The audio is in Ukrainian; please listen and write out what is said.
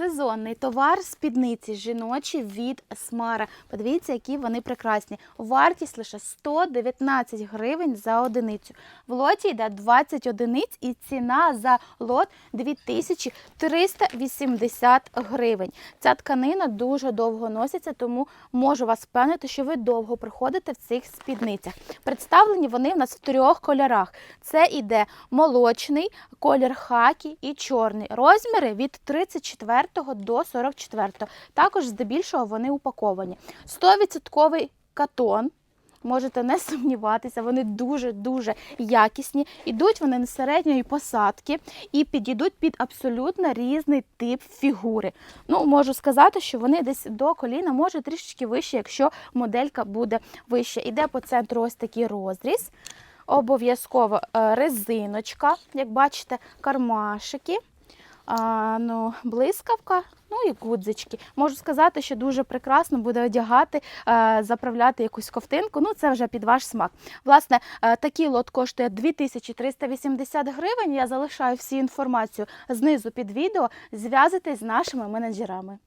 Сезонний товар спідниці жіночі від Смара. Подивіться, які вони прекрасні. Вартість лише 119 гривень за одиницю. В лоті йде 20 одиниць і ціна за лот 2380 гривень. Ця тканина дуже довго носиться, тому можу вас впевнити, що ви довго приходите в цих спідницях. Представлені вони в нас в трьох кольорах. Це іде молочний, колір хакі і чорний. Розміри від 34 до 44. Також здебільшого вони упаковані. 100% катон. Можете не сумніватися, вони дуже-дуже якісні. Ідуть вони на середньої посадки і підійдуть під абсолютно різний тип фігури. Ну, можу сказати, що вони десь до коліна, може трішечки вище, якщо моделька буде вища. Іде по центру ось такий розріз. Обов'язково е, резиночка, як бачите, кармашики, ну, блискавка, ну і гудзички. Можу сказати, що дуже прекрасно буде одягати, е, заправляти якусь ковтинку. Ну, це вже під ваш смак. Власне, е, такий лот коштує 2380 гривень. Я залишаю всю інформацію знизу під відео. Зв'язуйтесь з нашими менеджерами.